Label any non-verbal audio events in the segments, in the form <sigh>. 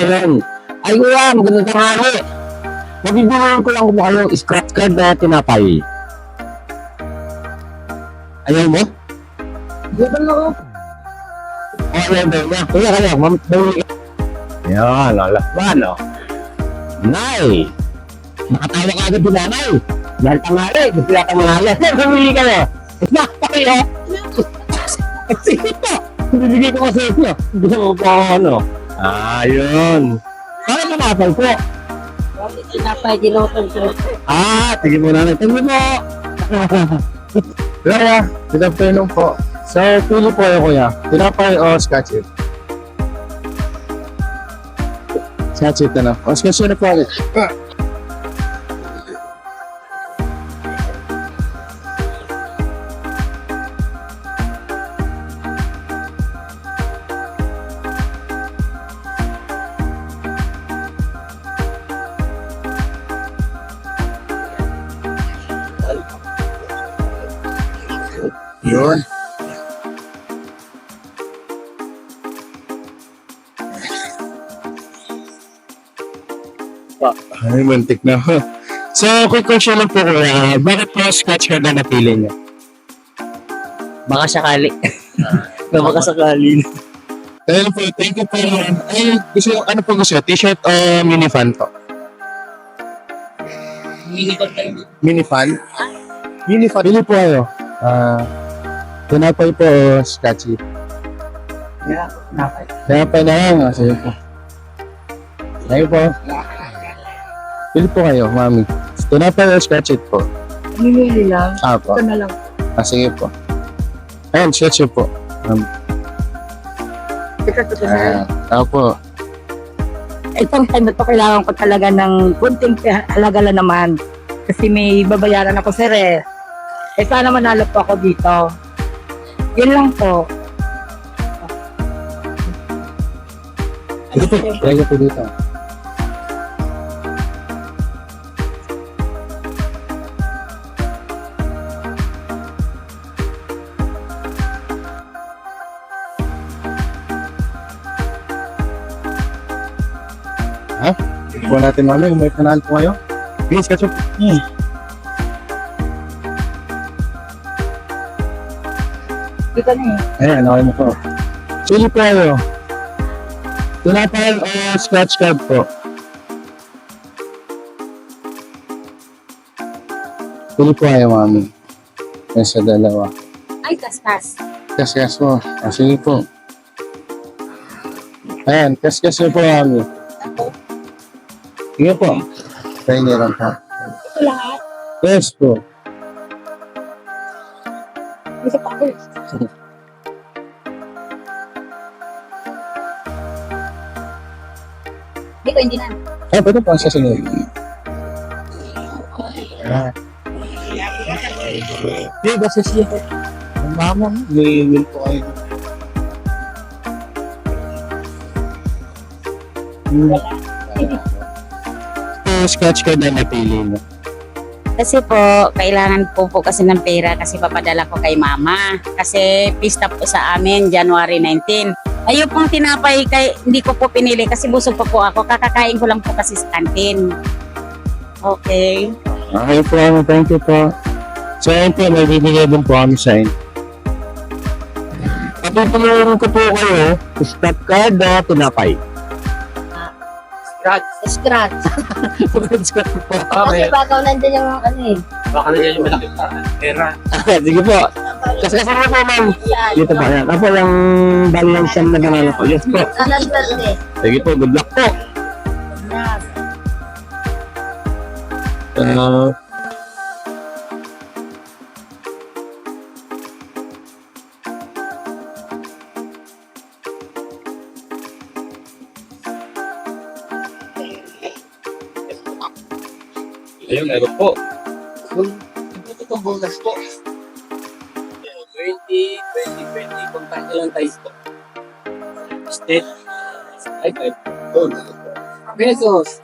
Ayun. Ay, kuya, magandang tanghali. Mabibigyan ko lang kung ano, scratch card na tinapay. Ayaw mo? Gabal ako. O, ayaw daw niya. Kuya, kaya, bumili. Yan, lalakban, no? Nay! Nakatawa ka agad din nanay. Dahil tanghali, gusto ka manghali. Bumili ka na. Nakapay, oh. Sige po. Bibigay ko kasi ito. Gusto mo po ako, ano? Ayun. Para tinapay po. Tinapay, dinotong ko. Ah, sige mo na. You po. <laughs> Kuya, good afternoon po. So, pili po kayo kuya. Tinapay o scotch it? Scotch it na lang. O scotch it na po. Ah. Yun. Ay, mantik na. <laughs> So, quick question lang po kuya. Bakit po scotch card na napili niyo? Baka sakali. <laughs> Baka sakali. Dahil po, thank you po. Ay, gusto, ano po gusto? T-shirt o mini fan po? Mini fan? Mini fan. Pili po kayo. Ah, tinapay po o scotch it? Tinapay. Tinapay na lang. Ah, sige po. Sige po. Pili po kayo, mami. Tinapay o scotch it po? Minili lang. Ah, po. Ito na lang. Ah, sige po. Ayun, scotch it po. Um, Ito, ito, ito. ah, ah, po. Itong time na to, kailangan ko talaga ng kunting halaga lang naman. Kasi may babayaran ako, sir eh. Eh, sana manalo po ako dito. Yun lang po. Po. Sige po dito. Ha? Ikuha natin kung may panahal po kayo. Please, catch up. Hmm. Dito na eh. Ayan, okay mo po. Chili po kayo. Tinapay o scratch card po? Chili po kayo, mami. Yan sa dalawa. Ay, kaskas. Kas-kas po. Ah, sige po. Ayan, kas-kas niyo po, mami. Sige po. Try niyo lang po. Ito lahat. Yes po. Isa pa ako. Dito, hindi na. Ah, pwede po sa sunod. Hindi, basta siya. Ang mama may will po kayo. Hmm. Ito, sketch card na napili mo. Kasi po, kailangan po po kasi ng pera kasi papadala ko kay mama. Kasi pista po sa amin, January 19. Ayun pong tinapay, kay, hindi ko po pinili kasi busog pa po ako. Kakakain ko lang po kasi sa kantin. Okay. Okay po, thank you po. So, ayun po, may bibigay din po kami sa inyo. Patutulungan ko po kayo, stop card na tinapay. Scratch. Scratch. Scratch po. Kasi baka nandun yung ano eh. Baka na yan yung malaking pera. Sige po. Kasi kasi po, ma'am. Dito po, yan. Ako yung balance siyam na ganala ko. Yes po. Sige po, good luck po. Yes. Uh, Ayun, ayun po. Ito itong bonus po. 20, 20, 20. Contact lang tayo po. State. Ay, ay. Pesos.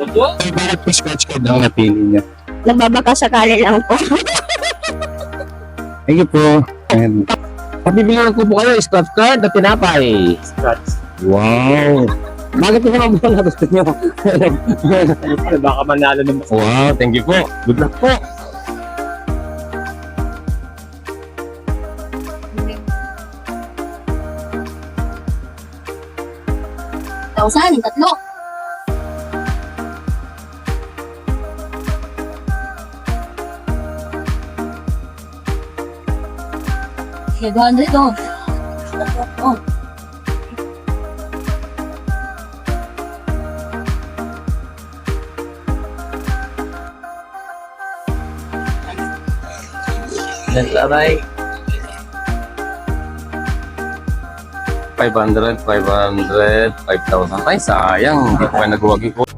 Opo. ay, bakit po sketch card ang napili niya? Nagbabaka sakali lang po. Thank you po. And, Pabibilan ko po kayo, scratch card na tinapay. Scratch. Wow! Bakit naman po <laughs> na gusto nyo? Baka manalo naman. wow, thank you po. Good luck po. Tausan, tatlo. Sige, 200 oh. Oh. Aray. 500, 500, 5,000. Ay, sayang. Hindi ko pa nagwagi ko.